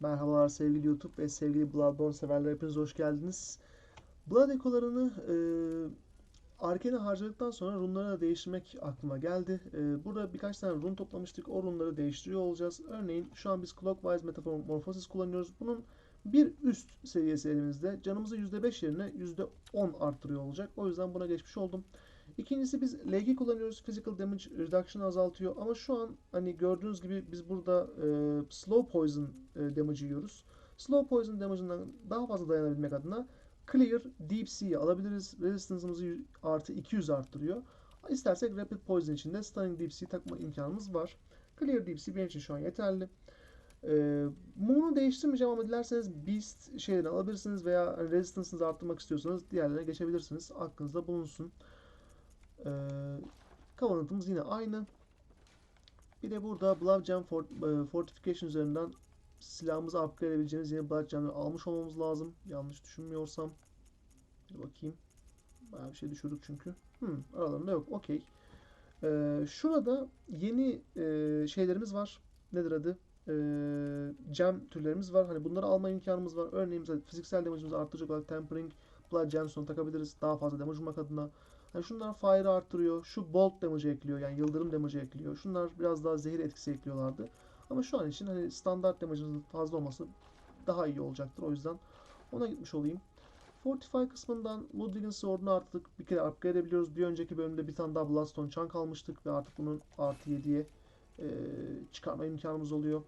Merhabalar sevgili YouTube ve sevgili Bloodborne severler hepiniz hoş geldiniz. Blood ekolarını e, Arkane'e harcadıktan sonra runları da değiştirmek aklıma geldi. E, burada birkaç tane run toplamıştık. O runları değiştiriyor olacağız. Örneğin şu an biz Clockwise Metamorphosis kullanıyoruz. Bunun bir üst seviyesi elimizde. Canımızı %5 yerine %10 arttırıyor olacak. O yüzden buna geçmiş oldum. İkincisi biz LG kullanıyoruz. Physical Damage Reduction azaltıyor. Ama şu an hani gördüğünüz gibi biz burada e, Slow Poison e, damage yiyoruz. Slow Poison damage'ından daha fazla dayanabilmek adına Clear Deep Sea'yi alabiliriz. Resistance'ımızı artı 200 arttırıyor. İstersek Rapid Poison için de Stunning Deep Sea takma imkanımız var. Clear Deep Sea benim için şu an yeterli. Ee, Moon'u değiştirmeyeceğim ama dilerseniz Beast şeylerini alabilirsiniz veya Resistance'ınızı arttırmak istiyorsanız diğerlerine geçebilirsiniz. Aklınızda bulunsun. Ee, Covenant'ımız yine aynı. Bir de burada Blood Gem Fort, e, Fortification üzerinden silahımızı upgrade edebileceğimiz yeni Blood Gem'leri almış olmamız lazım. Yanlış düşünmüyorsam. Bir bakayım. Bayağı bir şey düşürdük çünkü. Hmm, aralarında yok. Okey. Ee, şurada yeni e, şeylerimiz var. Nedir adı? Ee, gem türlerimiz var. Hani bunları alma imkanımız var. Örneğin fiziksel damage'ımızı arttıracak olarak Tempering Blood Gemstone takabiliriz. Daha fazla damage vurmak adına. Hani şunlar fire arttırıyor. Şu bolt damage ekliyor. Yani yıldırım damage ekliyor. Şunlar biraz daha zehir etkisi ekliyorlardı. Ama şu an için hani standart damage'ımızın fazla olması daha iyi olacaktır. O yüzden ona gitmiş olayım. Fortify kısmından Ludwig'in sword'unu artık bir kere upgrade edebiliyoruz. Bir önceki bölümde bir tane daha Bloodstone Chunk almıştık ve artık bunun artı 7'ye e, çıkarma imkanımız oluyor.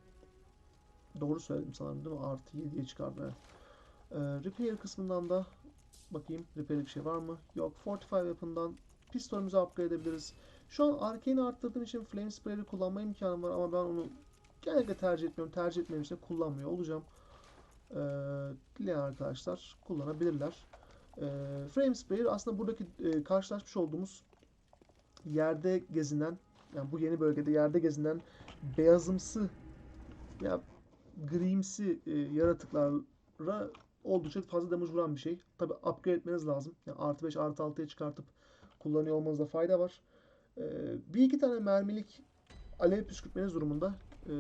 Doğru söyledim sanırım değil mi? Artı 7'ye çıkardı. Evet. E, repair kısmından da bakayım repair bir şey var mı? Yok. Fortify weapon'dan pistolümüzü upgrade edebiliriz. Şu an arcane'i arttırdığım için Flame Sprayer'ı kullanma imkanım var ama ben onu genellikle tercih etmiyorum. Tercih etmediğim için kullanmıyor olacağım. Ee, dileyen arkadaşlar kullanabilirler. Ee, Frame Sprayer aslında buradaki e, karşılaşmış olduğumuz yerde gezinen yani bu yeni bölgede yerde gezinen beyazımsı ya grimsi e, yaratıklara oldukça fazla damage vuran bir şey. Tabi upgrade etmeniz lazım. Yani artı 5 artı 6'ya çıkartıp kullanıyor olmanızda fayda var. Ee, bir iki tane mermilik alev püskürtmeniz durumunda e,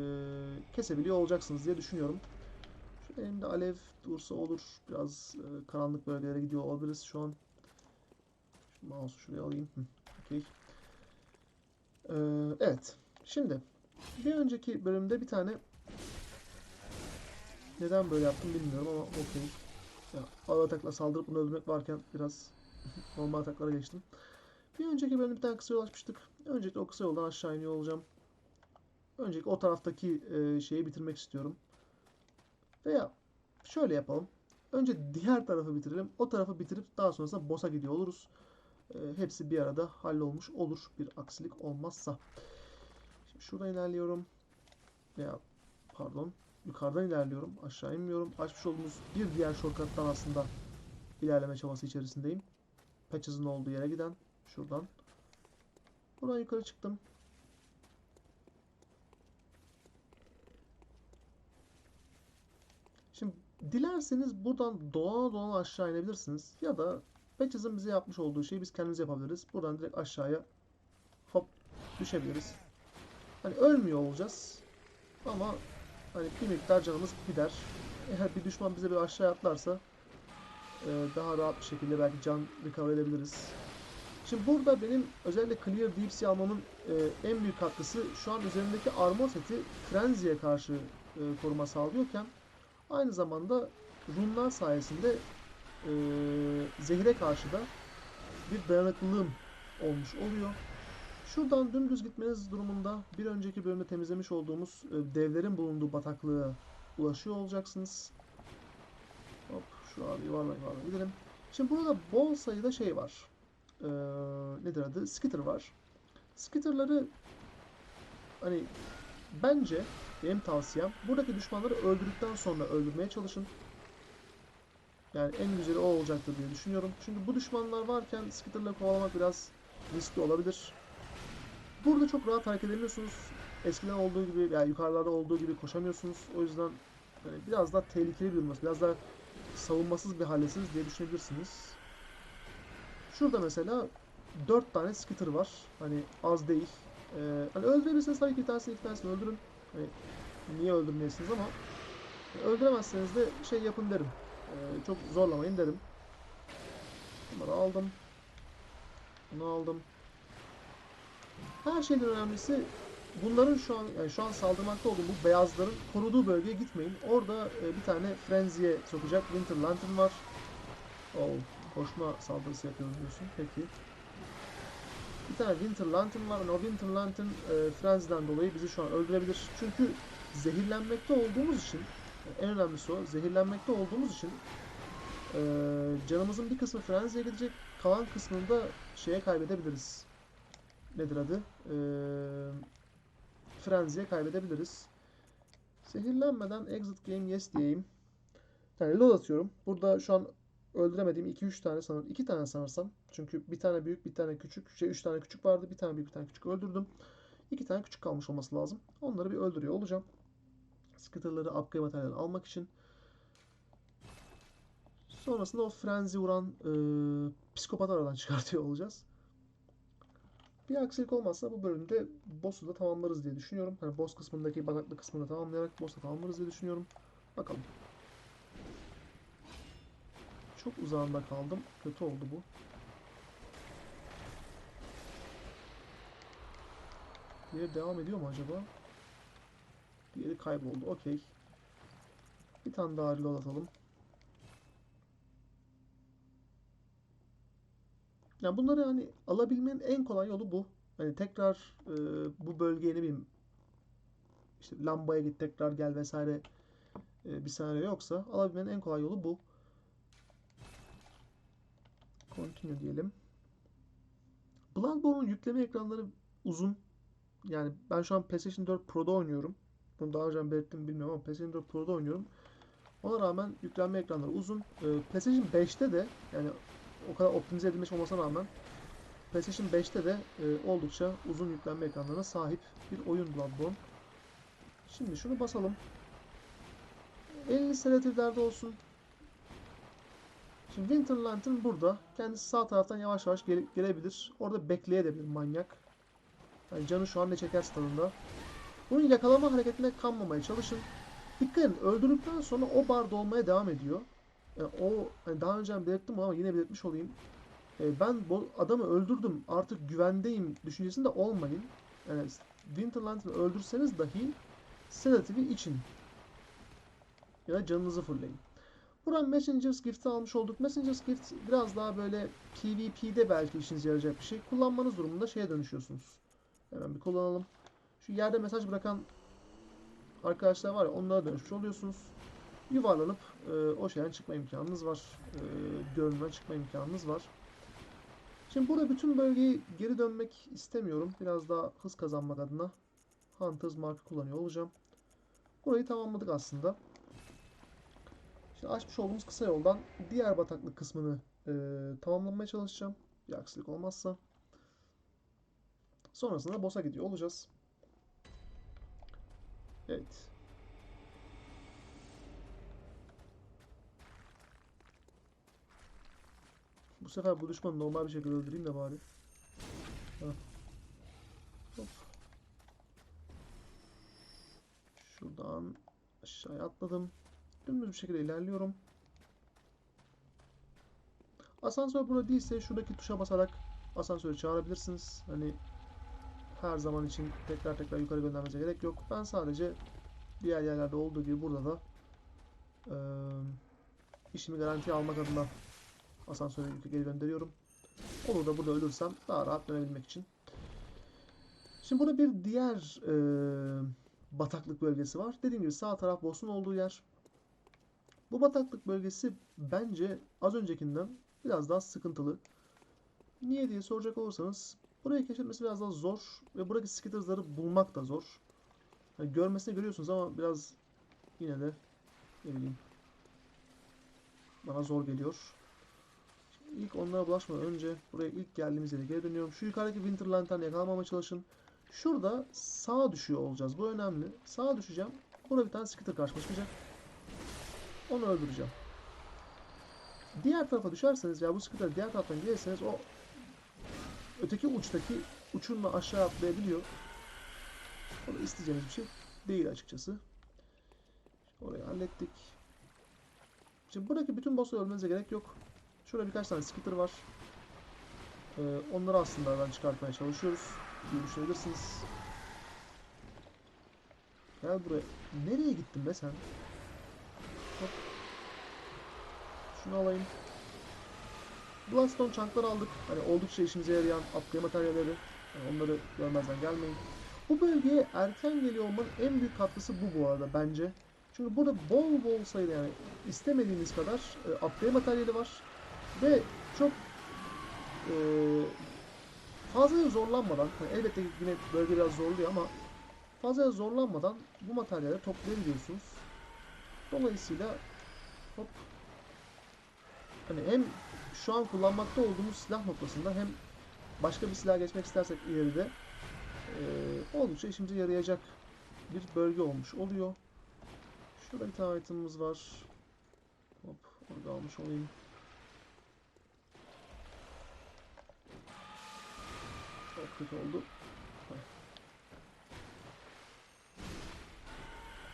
kesebiliyor olacaksınız diye düşünüyorum. Şu elimde alev dursa olur. Biraz e, karanlık bölgelere gidiyor olabiliriz şu an. Şu mouse'u şuraya alayım. Hı, okey. Ee, evet. Şimdi bir önceki bölümde bir tane neden böyle yaptım bilmiyorum ama okey. Ya, ağır atakla saldırıp bunu öldürmek varken biraz normal ataklara geçtim. Bir önceki bölümde bir tane kısa yol açmıştık. Öncelikle o kısa yoldan aşağı iniyor olacağım. Öncelikle o taraftaki e, şeyi bitirmek istiyorum. Veya şöyle yapalım. Önce diğer tarafı bitirelim. O tarafı bitirip daha sonrasında boss'a gidiyor oluruz. E, hepsi bir arada hallolmuş olur. Bir aksilik olmazsa. Şimdi şuradan ilerliyorum. Veya pardon yukarıdan ilerliyorum. Aşağı inmiyorum. Açmış olduğumuz bir diğer shortcut'tan aslında ilerleme çabası içerisindeyim. Patches'ın olduğu yere giden. Şuradan. Buradan yukarı çıktım. Şimdi dilerseniz buradan dolana dolana aşağı inebilirsiniz. Ya da Patches'ın bize yapmış olduğu şeyi biz kendimiz yapabiliriz. Buradan direkt aşağıya hop düşebiliriz. Hani ölmüyor olacağız. Ama hani bir miktar canımız gider. Eğer bir düşman bize bir aşağı atlarsa e, daha rahat bir şekilde belki can recover edebiliriz. Şimdi burada benim özellikle Clear Deep Sea almamın e, en büyük katkısı şu an üzerindeki armor seti Frenzy'ye karşı e, koruma sağlıyorken aynı zamanda runlar sayesinde e, zehire karşı da bir dayanıklılığım olmuş oluyor. Şuradan dümdüz gitmeniz durumunda bir önceki bölümde temizlemiş olduğumuz e, devlerin bulunduğu bataklığa ulaşıyor olacaksınız. Hop şu abi yuvarla yuvarla gidelim. Şimdi burada bol sayıda şey var. Ee, nedir adı? Skitter var. Skitter'ları hani bence benim tavsiyem buradaki düşmanları öldürdükten sonra öldürmeye çalışın. Yani en güzeli o olacaktır diye düşünüyorum. Çünkü bu düşmanlar varken Skitter'la kovalamak biraz riskli olabilir. Burada çok rahat hareket edemiyorsunuz. Eskiden olduğu gibi yani yukarılarda olduğu gibi koşamıyorsunuz. O yüzden hani biraz daha tehlikeli bir durumdasınız. Biraz daha savunmasız bir haldesiniz diye düşünebilirsiniz. Şurada mesela 4 tane skitter var. Hani az değil. Ee, hani öldürebilirsiniz tabii ki bir tanesini iki tanesini öldürün. Hani niye öldürmeyesiniz ama Öldüremezseniz de şey yapın derim. Ee, çok zorlamayın derim. Bunları aldım. Bunu aldım. Her şeyden önemlisi bunların şu an yani şu an saldırmakta olduğu bu beyazların koruduğu bölgeye gitmeyin. Orada e, bir tane frenziye sokacak Winter Lantern var. Oh, koşma saldırısı yapıyoruz diyorsun. Peki. Bir tane Winter Lantern var. O Winter Lantern e, Frenzy'den dolayı bizi şu an öldürebilir. Çünkü zehirlenmekte olduğumuz için en önemlisi o. Zehirlenmekte olduğumuz için e, canımızın bir kısmı Frenzy'ye gidecek. Kalan kısmını da şeye kaybedebiliriz. Nedir adı? E, Frenzy'ye kaybedebiliriz. Zehirlenmeden exit game yes diyeyim. Yani reload atıyorum. Burada şu an öldüremediğim 2-3 tane sanırım. 2 tane sanırsam. Çünkü bir tane büyük bir tane küçük. Şey 3 tane küçük vardı. Bir tane büyük bir tane küçük öldürdüm. 2 tane küçük kalmış olması lazım. Onları bir öldürüyor olacağım. Skitter'ları upgrade materyal almak için. Sonrasında o frenzy vuran e, psikopat aradan çıkartıyor olacağız. Bir aksilik olmazsa bu bölümde boss'u da tamamlarız diye düşünüyorum. Hani boss kısmındaki bataklı kısmını tamamlayarak boss'u tamamlarız diye düşünüyorum. Bakalım. Çok uzağında kaldım. Kötü oldu bu. Diğeri devam ediyor mu acaba? Diğeri kayboldu. Okey. Bir tane daha reload atalım. Yani bunları hani alabilmenin en kolay yolu bu. Hani tekrar e, bu bölgeye ne bileyim işte lambaya git tekrar gel vesaire e, bir senaryo yoksa alabilmenin en kolay yolu bu. Continue diyelim. Bloodborne'un yükleme ekranları uzun. Yani ben şu an PlayStation 4 Pro'da oynuyorum. Bunu daha önce belirttim bilmiyorum ama PlayStation 4 Pro'da oynuyorum. Ona rağmen yüklenme ekranları uzun. Ee, PlayStation 5'te de yani o kadar optimize edilmiş olmasına rağmen PlayStation 5'te de e, oldukça uzun yüklenme ekranlarına sahip bir oyun Bloodborne. Şimdi şunu basalım. Eliniz sedatiflerde olsun. Şimdi Winter Lantern burada. Kendisi sağ taraftan yavaş yavaş gele- gelebilir. Orada bekleyebilir manyak. Yani canı şu an ne çeker tadında. Bunu yakalama hareketine kanmamaya çalışın. Dikkat edin öldürdükten sonra o bar dolmaya devam ediyor. Yani o hani daha önce belirttim ama yine belirtmiş olayım. E, ben adamı öldürdüm artık güvendeyim düşüncesinde olmayın. Yani Winter Lantern'ı öldürseniz dahi sedatifi için. Ya da canınızı fullleyin. Buradan Messenger's Gift'i almış olduk. Messenger's Gift biraz daha böyle PvP'de belki işinize yarayacak bir şey. Kullanmanız durumunda şeye dönüşüyorsunuz. Hemen bir kullanalım. Şu yerde mesaj bırakan arkadaşlar var ya onlara dönüşmüş oluyorsunuz. Yuvarlanıp e, o şeyden çıkma imkanınız var. E, görünümden çıkma imkanınız var. Şimdi burada bütün bölgeyi geri dönmek istemiyorum. Biraz daha hız kazanmak adına Hunters Mark'ı kullanıyor olacağım. Burayı tamamladık aslında. Şimdi açmış olduğumuz kısa yoldan diğer bataklık kısmını e, tamamlamaya çalışacağım. Bir aksilik olmazsa. Sonrasında boss'a gidiyor olacağız. Evet. Bu sefer bu düşmanı normal bir şekilde öldüreyim de bari. Hop. Şuradan aşağıya atladım. Dümdüz bir şekilde ilerliyorum. Asansör burada değilse şuradaki tuşa basarak asansörü çağırabilirsiniz. Hani her zaman için tekrar tekrar yukarı göndermenize gerek yok. Ben sadece diğer yerlerde olduğu gibi burada da eee, işimi garantiye almak adına asansöre geri gönderiyorum. Olur da burada ölürsem daha rahat dönebilmek için. Şimdi burada bir diğer eee, bataklık bölgesi var. Dediğim gibi sağ taraf boss'un olduğu yer. Bu bataklık bölgesi bence az öncekinden biraz daha sıkıntılı. Niye diye soracak olursanız burayı keşfetmesi biraz daha zor ve buradaki skitters'ları bulmak da zor. Yani görmesine görüyorsunuz ama biraz yine de ne bileyim bana zor geliyor. İlk onlara bulaşmadan önce buraya ilk geldiğimiz yere geri dönüyorum. Şu yukarıdaki Winter Lantern'ı yakalamamaya çalışın. Şurada sağa düşüyor olacağız. Bu önemli. Sağa düşeceğim. Burada bir tane skitter karşıma çıkacak. Onu öldüreceğim. Diğer tarafa düşerseniz ya bu skitter diğer taraftan gelirseniz o öteki uçtaki uçurumla aşağı atlayabiliyor. O da isteyeceğiniz bir şey değil açıkçası. Orayı hallettik. Şimdi buradaki bütün bossları ölmenize gerek yok. Şurada birkaç tane skitter var. Ee, onları aslında aradan çıkartmaya çalışıyoruz. diye düşünebilirsiniz. Gel buraya. Nereye gittin be sen? Hop. Şunu alayım. Bloodstone chunk'ları aldık. Hani oldukça işimize yarayan upgrade materyalleri. Yani onları görmezden gelmeyin. Bu bölgeye erken geliyor olmanın en büyük katkısı bu bu arada bence. Çünkü burada bol bol sayıda yani istemediğiniz kadar e, upgrade materyali var. Ve çok e, fazla zorlanmadan, yani elbette yine bölge biraz zorluyor ama fazla zorlanmadan bu materyalleri toplayabiliyorsunuz. Dolayısıyla hop hani hem şu an kullanmakta olduğumuz silah noktasında hem başka bir silah geçmek istersek ileride e, oldukça işimize yarayacak bir bölge olmuş oluyor. Şurada bir tane itemimiz var. Hop, onu da almış olayım. Çok kötü oldu.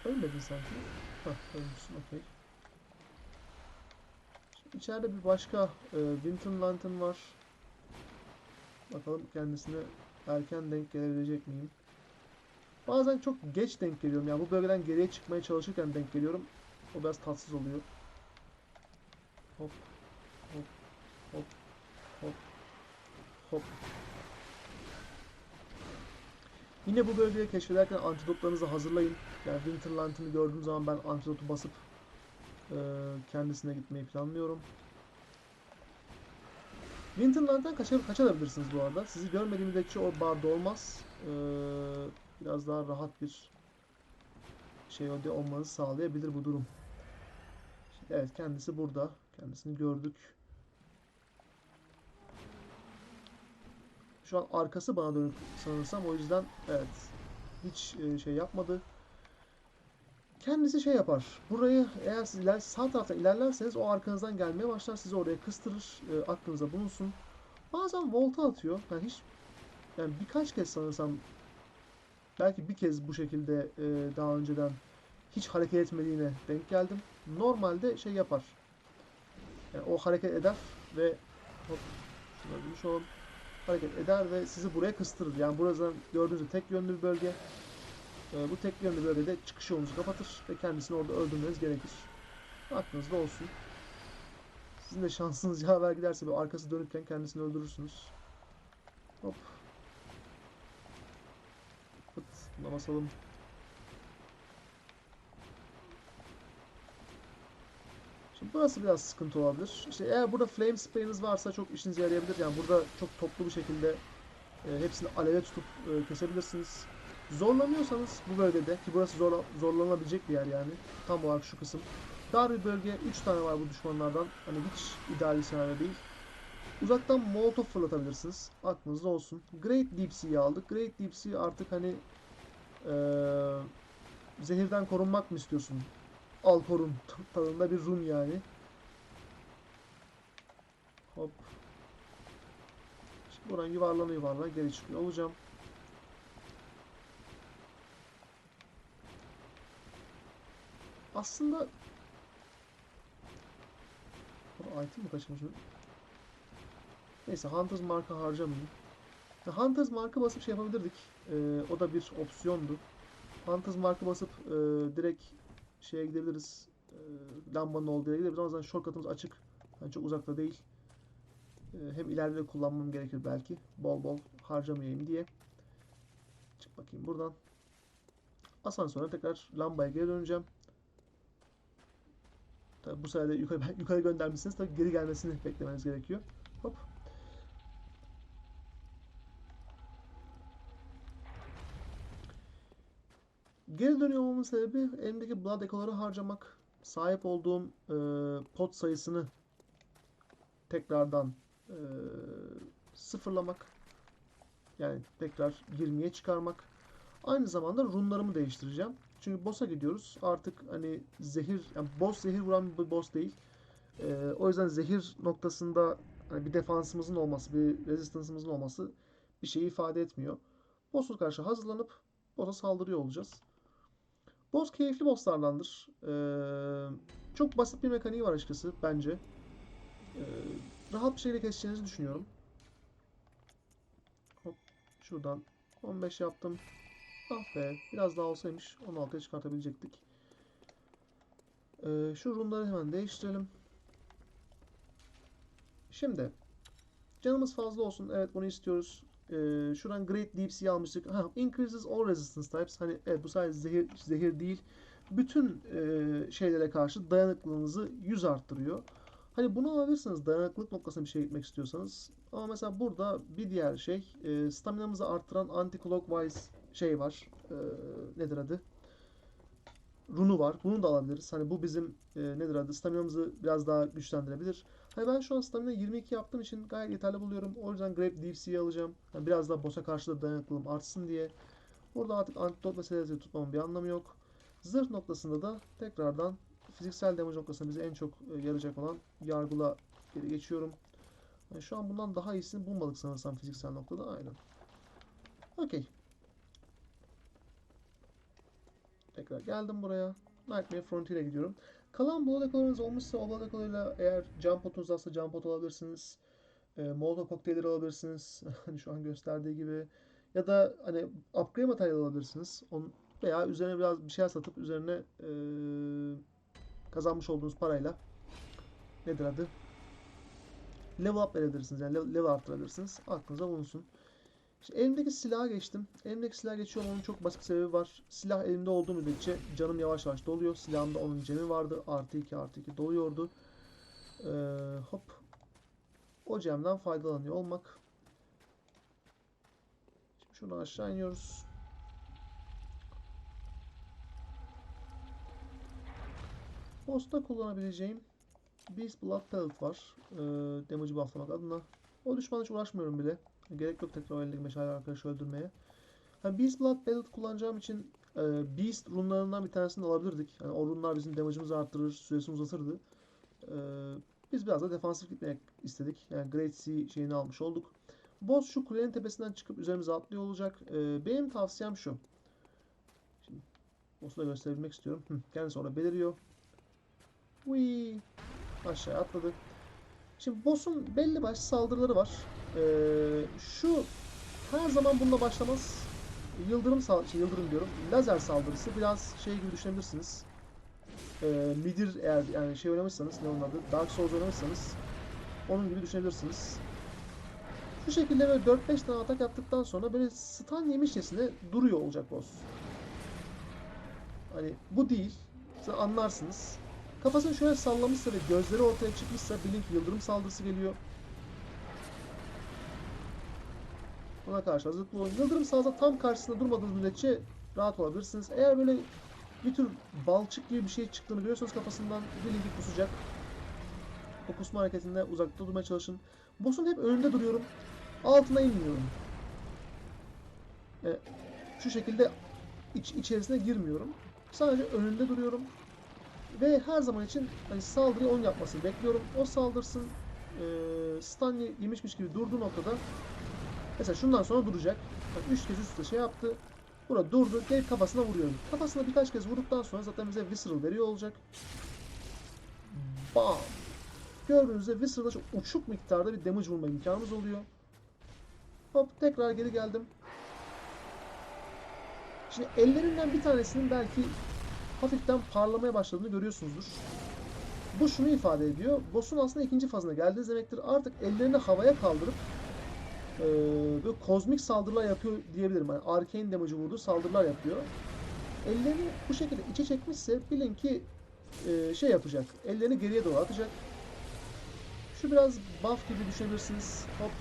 Ölmedin sanki. Hah, ölmüşsün, okey. İçeride bir başka e, Winter Lantern var. Bakalım kendisine erken denk gelebilecek miyim? Bazen çok geç denk geliyorum. Yani bu bölgeden geriye çıkmaya çalışırken denk geliyorum. O biraz tatsız oluyor. Hop. Hop. Hop. Hop. Hop. Yine bu bölgeyi keşfederken antidotlarınızı hazırlayın. Yani Winter Lantern'ı gördüğüm zaman ben antidotu basıp e, kendisine gitmeyi planlıyorum. Winter Lantern kaçar, kaçabilirsiniz bu arada. Sizi görmediğim müddetçe o barda olmaz. Ee, biraz daha rahat bir şey olmanızı sağlayabilir bu durum. Evet kendisi burada. Kendisini gördük. Şu an arkası bana dönük sanırsam o yüzden evet hiç e, şey yapmadı. Kendisi şey yapar. Burayı eğer siz iler, sağ taraftan ilerlerseniz o arkanızdan gelmeye başlar. Sizi oraya kıstırır. E, aklınıza bulunsun. Bazen volta atıyor. Yani hiç yani birkaç kez sanırsam belki bir kez bu şekilde e, daha önceden hiç hareket etmediğine denk geldim. Normalde şey yapar. Yani o hareket eder ve hop şuna bir olalım. Hareket eder ve sizi buraya kıstırır. Yani buradan gördüğünüz tek yönlü bir bölge. E, bu tek yönlü bölgede çıkış yolunuzu kapatır ve kendisini orada öldürmeniz gerekir. Aklınızda olsun. Sizin de şansınız yaver giderse böyle arkası dönükken kendisini öldürürsünüz. Hop. Pıt. Buna basalım. Burası biraz sıkıntı olabilir. İşte eğer burada flame spray'iniz varsa çok işinize yarayabilir. Yani burada çok toplu bir şekilde e, hepsini aleve tutup e, kesebilirsiniz. Zorlanıyorsanız bu bölgede ki burası zor, zorlanabilecek bir yer yani. Tam olarak şu kısım. Dar bir bölge. 3 tane var bu düşmanlardan. Hani hiç ideal bir senaryo değil. Uzaktan molotof fırlatabilirsiniz. Aklınızda olsun. Great Deep Sea'yı aldık. Great Deep Sea artık hani ee, zehirden korunmak mı istiyorsun? Al korun tadında bir run yani. Hop. Şimdi buradan yuvarlana yuvarlana geri çıkıyor olacağım. Aslında item mi kaçırmışım? Neyse Hunters marka harcamayayım. Ya, Hunters marka basıp şey yapabilirdik. Ee, o da bir opsiyondu. Hunters marka basıp e, direkt şeye gidebiliriz. E, lambanın olduğu yere gidebiliriz ama zaten shortcut'ımız açık. Yani çok uzakta değil. E, hem ileride de kullanmam gerekir belki. Bol bol harcamayayım diye. Çık bakayım buradan. Asansöre tekrar lambaya geri döneceğim. Tabii bu sefer de yukarı, yukarı göndermişsiniz. Tabii geri gelmesini beklemeniz gerekiyor. Hop. Geri dönüyor olmamın sebebi elimdeki blood ekoları harcamak. Sahip olduğum e, pot sayısını tekrardan e, sıfırlamak. Yani tekrar 20'ye çıkarmak. Aynı zamanda runlarımı değiştireceğim. Çünkü boss'a gidiyoruz. Artık hani zehir, yani boss zehir vuran bir boss değil. Ee, o yüzden zehir noktasında hani bir defansımızın olması, bir resistance'ımızın olması bir şey ifade etmiyor. Boss'a karşı hazırlanıp boss'a saldırıyor olacağız. Boss keyifli bosslardandır. Ee, çok basit bir mekaniği var açıkçası bence. Ee, rahat bir şekilde keseceğinizi düşünüyorum. Hop şuradan 15 yaptım. Ah be biraz daha olsaymış 16'ya çıkartabilecektik. Ee, şu runları hemen değiştirelim. Şimdi canımız fazla olsun. Evet bunu istiyoruz. Ee, şuradan Great Deep Sea almıştık. Ha, increases all resistance types. Hani evet bu sadece zehir, zehir değil. Bütün e, şeylere karşı dayanıklılığınızı 100 arttırıyor. Hani bunu alabilirsiniz dayanıklılık noktasına bir şey gitmek istiyorsanız. Ama mesela burada bir diğer şey e, staminamızı arttıran anti-clockwise şey var. E, nedir adı? Runu var. Bunu da alabiliriz. Hani bu bizim e, nedir adı? Staminamızı biraz daha güçlendirebilir. Hani ben şu an stamina 22 yaptığım için gayet yeterli buluyorum. O yüzden Deep Sea'yi alacağım. Yani biraz daha boss'a karşı da dayanıklılığım artsın diye. Burada artık antidot meselesi tutmamın bir anlamı yok. Zırh noktasında da tekrardan fiziksel damage noktasında bize en çok e, yarayacak olan yargıla geri geçiyorum. Yani şu an bundan daha iyisini bulmadık sanırsam fiziksel noktada. Aynen. Okey. Tekrar geldim buraya. Nightmare Frontier'e gidiyorum. Kalan blood ekolarınız olmuşsa o blood ekolarıyla eğer jump potunuz varsa jump pot alabilirsiniz. E, Molotov kokteylleri alabilirsiniz. Hani şu an gösterdiği gibi. Ya da hani upgrade materyal alabilirsiniz. Onun, veya üzerine biraz bir şey satıp üzerine e, kazanmış olduğunuz parayla nedir adı? Level up verebilirsiniz. Yani level, level arttırabilirsiniz. Aklınıza bulunsun. Şimdi elimdeki silaha geçtim. Elimdeki silaha geçiyorum. Onun çok basit sebebi var. Silah elimde olduğu müddetçe canım yavaş yavaş doluyor. Silahımda onun cemi vardı. Artı 2 artı 2 doluyordu. Ee, hop. O cemden faydalanıyor olmak. Şimdi şuradan aşağı iniyoruz. Boss'ta kullanabileceğim Beast Blood Pellet var. Ee, damage'ı bufflamak adına. O düşmana hiç uğraşmıyorum bile. Gerek yok tekrar o eldeki meşale arkadaşı öldürmeye. Yani Beast Blood Pellet kullanacağım için e, Beast runlarından bir tanesini alabilirdik. Yani o runlar bizim damage'ımızı arttırır, süresini uzatırdı. E, biz biraz da defansif gitmek istedik. Yani Great Sea şeyini almış olduk. Boss şu kulenin tepesinden çıkıp üzerimize atlıyor olacak. E, benim tavsiyem şu. Şimdi boss'u da gösterebilmek istiyorum. Hı, kendisi orada beliriyor. Whee! Aşağı atladı. Şimdi boss'un belli başlı saldırıları var. Ee, şu her zaman bununla başlamaz. Yıldırım sal şey, yıldırım diyorum. Lazer saldırısı biraz şey gibi düşünebilirsiniz. Ee, midir eğer yani şey oynamışsanız ne onun adı? Dark Souls oynamışsanız onun gibi düşünebilirsiniz. Şu şekilde böyle 4-5 tane atak yaptıktan sonra böyle stun yemişçesine duruyor olacak boss. Hani bu değil. Siz anlarsınız. Kafasını şöyle sallamışsa ve gözleri ortaya çıkmışsa bilin ki yıldırım saldırısı geliyor. Buna karşı hazırlıklı olun. Yıldırım saldırısı tam karşısında durmadığınız müddetçe rahat olabilirsiniz. Eğer böyle bir tür balçık gibi bir şey çıktığını görüyorsanız kafasından bilin ki kusacak. O kusma hareketinde uzakta durmaya çalışın. Boss'un hep önünde duruyorum. Altına inmiyorum. Yani şu şekilde iç, içerisine girmiyorum. Sadece önünde duruyorum. Ve her zaman için hani saldırıyı onun yapmasını bekliyorum. O saldırsın e, stun ye- yemişmiş gibi durduğu noktada mesela şundan sonra duracak. Bak 3 kez üst üste şey yaptı. Burada durdu. Gelip kafasına vuruyorum. Kafasına birkaç kez vurduktan sonra zaten bize Visceral veriyor olacak. Bam! Gördüğünüz üzere Visceral'da çok uçuk miktarda bir damage vurma imkanımız oluyor. Hop tekrar geri geldim. Şimdi ellerinden bir tanesinin belki hafiften parlamaya başladığını görüyorsunuzdur. Bu şunu ifade ediyor. Boss'un aslında ikinci fazına geldiğiniz demektir. Artık ellerini havaya kaldırıp e, böyle kozmik saldırılar yapıyor diyebilirim. Yani arcane damage'ı vurduğu saldırılar yapıyor. Ellerini bu şekilde içe çekmişse bilin ki e, şey yapacak. Ellerini geriye doğru atacak. Şu biraz buff gibi düşünebilirsiniz. Hop.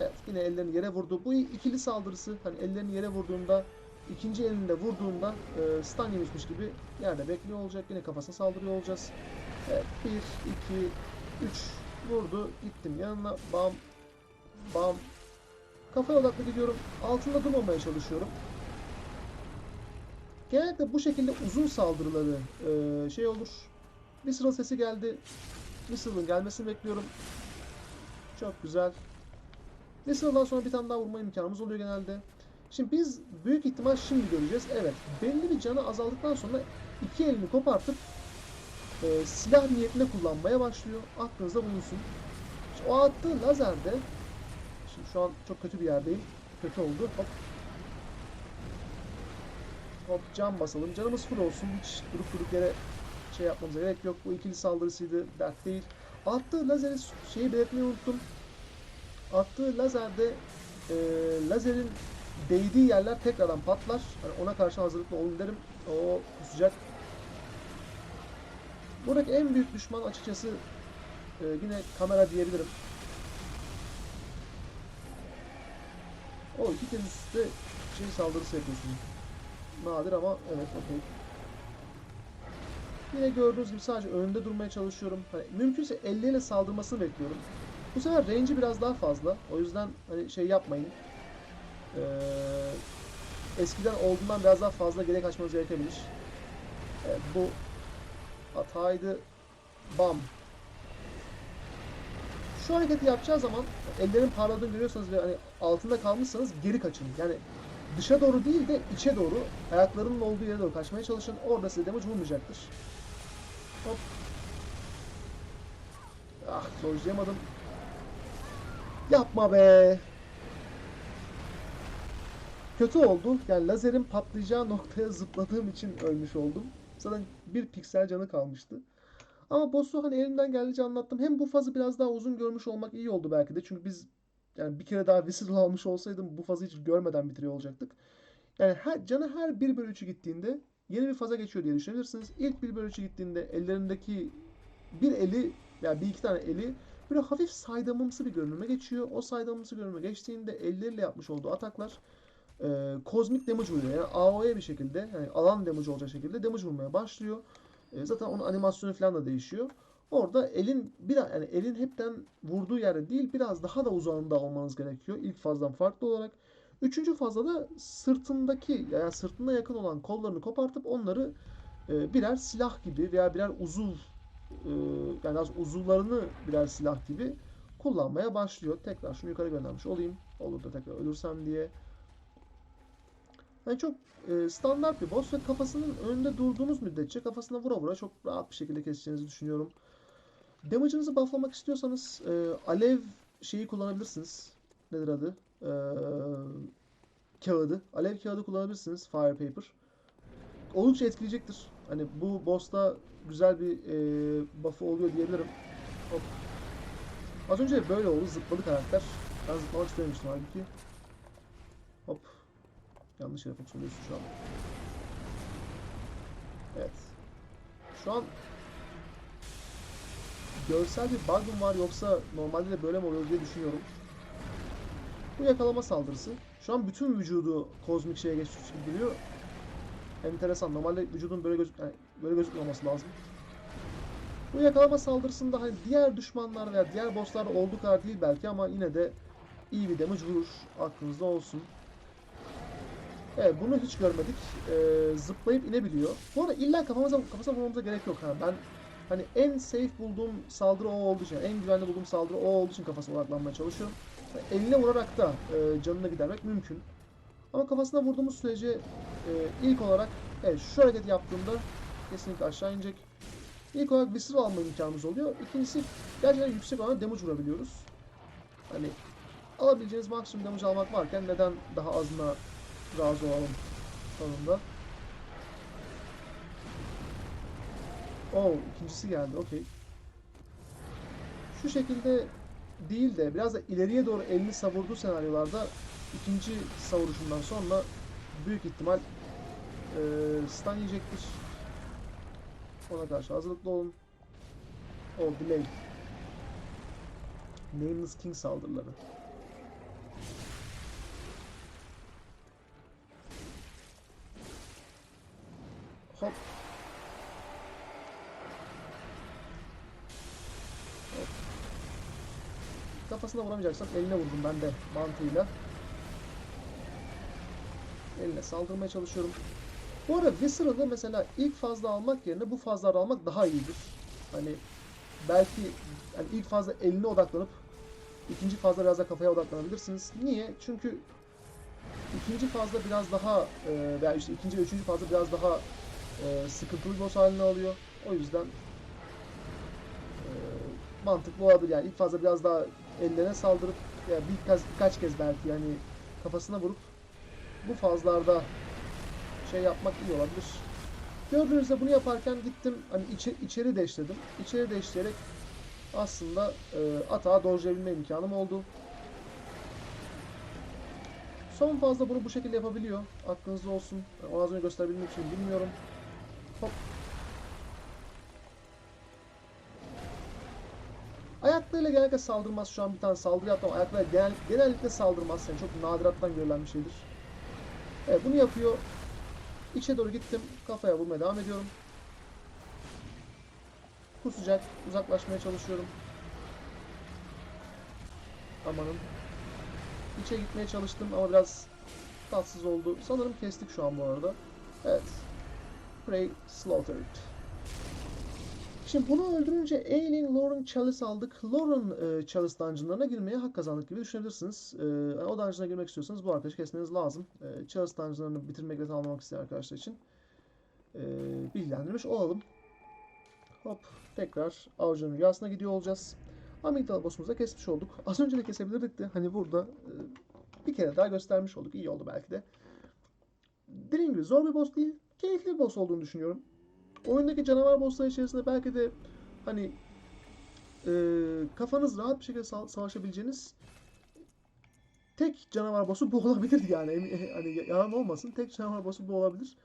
Evet yine ellerini yere vurdu. Bu ikili saldırısı hani ellerini yere vurduğunda ikinci elinde vurduğunda e, stun yemişmiş gibi yerde bekliyor olacak. Yine kafasına saldırıyor olacağız. Evet 1, 2, 3 vurdu. Gittim yanına. Bam. Bam. Kafaya odaklı gidiyorum. Altında durmamaya çalışıyorum. Genellikle bu şekilde uzun saldırıları e, şey olur. Sıra sesi geldi. Sıranın gelmesini bekliyorum. Çok güzel. Bir sıradan sonra bir tane daha vurma imkanımız oluyor genelde. Şimdi biz büyük ihtimal şimdi göreceğiz. Evet belli bir canı azaldıktan sonra iki elini kopartıp e, silah niyetine kullanmaya başlıyor. Aklınızda bulunsun. Şimdi o attığı lazerde şimdi şu an çok kötü bir yerdeyim. Kötü oldu. Hop. Hop cam basalım. Canımız full olsun. Hiç durup durup yere şey yapmamıza gerek yok. Bu ikili saldırısıydı. Dert değil. Attığı lazeri şeyi belirtmeyi unuttum. Attığı lazerde e, lazerin değdiği yerler tekrardan patlar. Hani ona karşı hazırlıklı olun derim. O kusacak. Buradaki en büyük düşman açıkçası e, yine kamera diyebilirim. O iki kez şey saldırısı yapıyorsun. Nadir ama evet okey. Yine gördüğünüz gibi sadece önünde durmaya çalışıyorum. Hani mümkünse elleriyle saldırmasını bekliyorum. Bu sefer range'i biraz daha fazla. O yüzden hani şey yapmayın. Ee, eskiden olduğundan biraz daha fazla gerek açmanız gerekebilir. Evet, bu hataydı. Bam. Şu hareketi yapacağı zaman ellerin parladığını görüyorsanız ve hani altında kalmışsanız geri kaçın. Yani dışa doğru değil de içe doğru ayaklarının olduğu yere doğru kaçmaya çalışın. Orada size damage vurmayacaktır. Hop. Ah dojlayamadım. Yapma be. Kötü oldu. Yani lazerin patlayacağı noktaya zıpladığım için ölmüş oldum. Zaten bir piksel canı kalmıştı. Ama boss'u hani elimden geldiğince anlattım. Hem bu fazı biraz daha uzun görmüş olmak iyi oldu belki de. Çünkü biz yani bir kere daha Visceral almış olsaydım bu fazı hiç görmeden bitiriyor olacaktık. Yani her, canı her 1 bölü 3'ü gittiğinde yeni bir faza geçiyor diye düşünebilirsiniz. İlk 1 bölü 3'ü gittiğinde ellerindeki bir eli yani bir iki tane eli böyle hafif saydamımsı bir görünüme geçiyor. O saydamımsı görünüme geçtiğinde elleriyle yapmış olduğu ataklar e, kozmik damage vuruyor. Yani AOE bir şekilde yani alan damage olacak şekilde damage vurmaya başlıyor. E, zaten onun animasyonu falan da değişiyor. Orada elin bir yani elin hepten vurduğu yerde değil biraz daha da uzağında olmanız gerekiyor. İlk fazdan farklı olarak. Üçüncü fazda da sırtındaki yani sırtına yakın olan kollarını kopartıp onları e, birer silah gibi veya birer uzuv e, yani az uzuvlarını birer silah gibi kullanmaya başlıyor. Tekrar şunu yukarı göndermiş olayım. Olur da tekrar ölürsem diye. Yani çok e, standart bir boss ve kafasının önünde durduğunuz müddetçe kafasına vura vura çok rahat bir şekilde keseceğinizi düşünüyorum. Damage'ınızı bufflamak istiyorsanız e, alev şeyi kullanabilirsiniz. Nedir adı? E, kağıdı. Alev kağıdı kullanabilirsiniz. Fire paper. Oldukça etkileyecektir. Hani bu boss'ta güzel bir e, buff'ı oluyor diyebilirim. Hop. Az önce böyle oldu. Zıpladı karakter. Ben zıplamak istememiştim halbuki. Yanlış yere fokusluyorsun şu an. Evet. Şu an görsel bir bug var yoksa normalde de böyle mi oluyor diye düşünüyorum. Bu yakalama saldırısı. Şu an bütün vücudu kozmik şeye geçmiş gibi duruyor. Enteresan. Normalde vücudun böyle gözük yani böyle gözükmemesi lazım. Bu yakalama saldırısında hani diğer düşmanlar veya diğer bosslar olduğu kadar değil belki ama yine de iyi bir damage vurur. Aklınızda olsun. Evet bunu hiç görmedik. Ee, zıplayıp inebiliyor. Bu arada illa kafamıza kafasına vurmamıza gerek yok ha. Ben hani en safe bulduğum saldırı o olduğu için, en güvenli bulduğum saldırı o olduğu için kafasına odaklanmaya çalışıyorum. Yani eline vurarak da e, canını gidermek mümkün. Ama kafasına vurduğumuz sürece e, ilk olarak evet şu hareketi yaptığımda kesinlikle aşağı inecek. İlk olarak sıra alma imkanımız oluyor. İkincisi gerçekten yüksek oranda damage vurabiliyoruz. Hani alabileceğiniz maksimum damage almak varken neden daha azına razı olalım sonunda. Oo ikincisi geldi okey. Şu şekilde değil de biraz da ileriye doğru elini savurduğu senaryolarda ikinci savuruşundan sonra büyük ihtimal e, stun yiyecektir. Ona karşı hazırlıklı olun. O delay. Nameless King saldırıları. Hop. Hop. Kafasına vuramayacaksam eline vurdum ben de mantığıyla. Eline saldırmaya çalışıyorum. Bu arada Visceral'ı mesela ilk fazla almak yerine bu fazları almak daha iyidir. Hani belki yani ilk fazla eline odaklanıp ikinci fazla biraz da kafaya odaklanabilirsiniz. Niye? Çünkü ikinci fazla biraz daha e, veya işte ikinci ve üçüncü fazla biraz daha e, sıkıntılı boss haline alıyor. O yüzden e, mantıklı olabilir. Yani ilk fazla biraz daha ellerine saldırıp ya birkaç, birkaç kez belki yani kafasına vurup bu fazlarda şey yapmak iyi olabilir. Gördüğünüz bunu yaparken gittim hani içi, içeri deşledim. İçeri deşleyerek aslında e, atağa dojlayabilme imkanım oldu. Son fazla bunu bu şekilde yapabiliyor. Aklınızda olsun. Onu az önce gösterebilmek için bilmiyorum. Hop. Ayaklarıyla genellikle saldırmaz. Şu an bir tane saldırı yaptım. Ayaklarıyla genel, genellikle saldırmaz. Yani çok nadirattan görülen bir şeydir. Evet bunu yapıyor. İçe doğru gittim. Kafaya vurmaya devam ediyorum. Kusacak. Uzaklaşmaya çalışıyorum. Amanın. İçe gitmeye çalıştım ama biraz tatsız oldu. Sanırım kestik şu an bu arada. Evet. Prey slaughtered. Şimdi bunu öldürünce Aileen, Lauren, Chalice aldık. Lauren e, Chalice dungeonlarına girmeye hak kazandık gibi düşünebilirsiniz. E, o dungeon'a girmek istiyorsanız bu arkadaşı kesmeniz lazım. E, Chalice dungeonlarını bitirmek ve tamamlamak isteyen arkadaşlar için e, bilgilendirmiş olalım. Hop tekrar avcının rüyasına gidiyor olacağız. Amigdala boss'umuzu kesmiş olduk. Az önce de kesebilirdik de hani burada e, bir kere daha göstermiş olduk. İyi oldu belki de. Dediğim gibi zor bir boss değil. Keyifli bir boss olduğunu düşünüyorum. Oyundaki canavar bosslar içerisinde belki de hani e, kafanız rahat bir şekilde sa- savaşabileceğiniz tek canavar boss'u bu olabilir yani. Emin- Hani yalan olmasın. Tek canavar boss'u bu olabilir.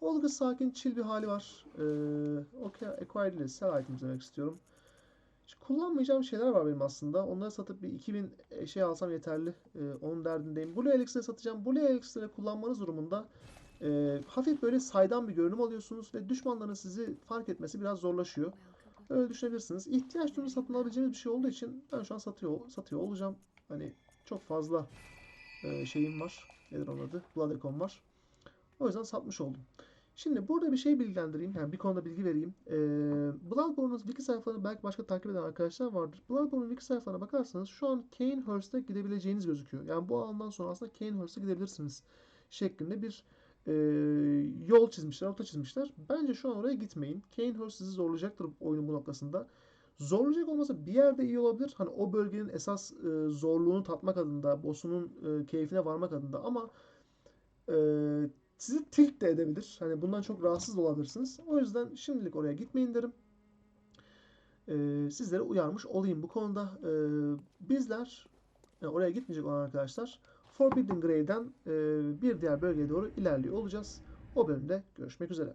Oldukça sakin, chill bir hali var. Ee, okay, acquired list, sell items demek istiyorum. Şimdi kullanmayacağım şeyler var benim aslında. Onları satıp bir 2000 şey alsam yeterli. Ee, onun derdindeyim. Blue Elixir'e satacağım. Blue Elixir'e kullanmanız durumunda e, hafif böyle saydam bir görünüm alıyorsunuz ve düşmanların sizi fark etmesi biraz zorlaşıyor. Öyle düşünebilirsiniz. İhtiyaç duyduğunuz satın alabileceğiniz bir şey olduğu için ben şu an satıyor satıyor olacağım. Hani çok fazla e, şeyim var. Nedir onun adı? Bloodecon var. O yüzden satmış oldum. Şimdi burada bir şey bilgilendireyim. Yani bir konuda bilgi vereyim. Ee, Bloodborne'un wiki sayfalarını belki başka takip eden arkadaşlar vardır. Bloodborne'un wiki sayfalarına bakarsanız şu an Canehurst'e gidebileceğiniz gözüküyor. Yani bu alandan sonra aslında Canehurst'e gidebilirsiniz. Şeklinde bir e, yol çizmişler, rota çizmişler. Bence şu an oraya gitmeyin. Canehurst sizi zorlayacaktır oyunun bu noktasında. Zorlayacak olmasa bir yerde iyi olabilir. Hani o bölgenin esas e, zorluğunu tatmak adında, boss'unun e, keyfine varmak adında ama e, sizi tilt de edebilir. Hani bundan çok rahatsız olabilirsiniz. O yüzden şimdilik oraya gitmeyin derim. Ee, sizlere uyarmış olayım bu konuda. Ee, bizler yani oraya gitmeyecek olan arkadaşlar Forbidden Grave'den e, bir diğer bölgeye doğru ilerliyor olacağız. O bölümde görüşmek üzere.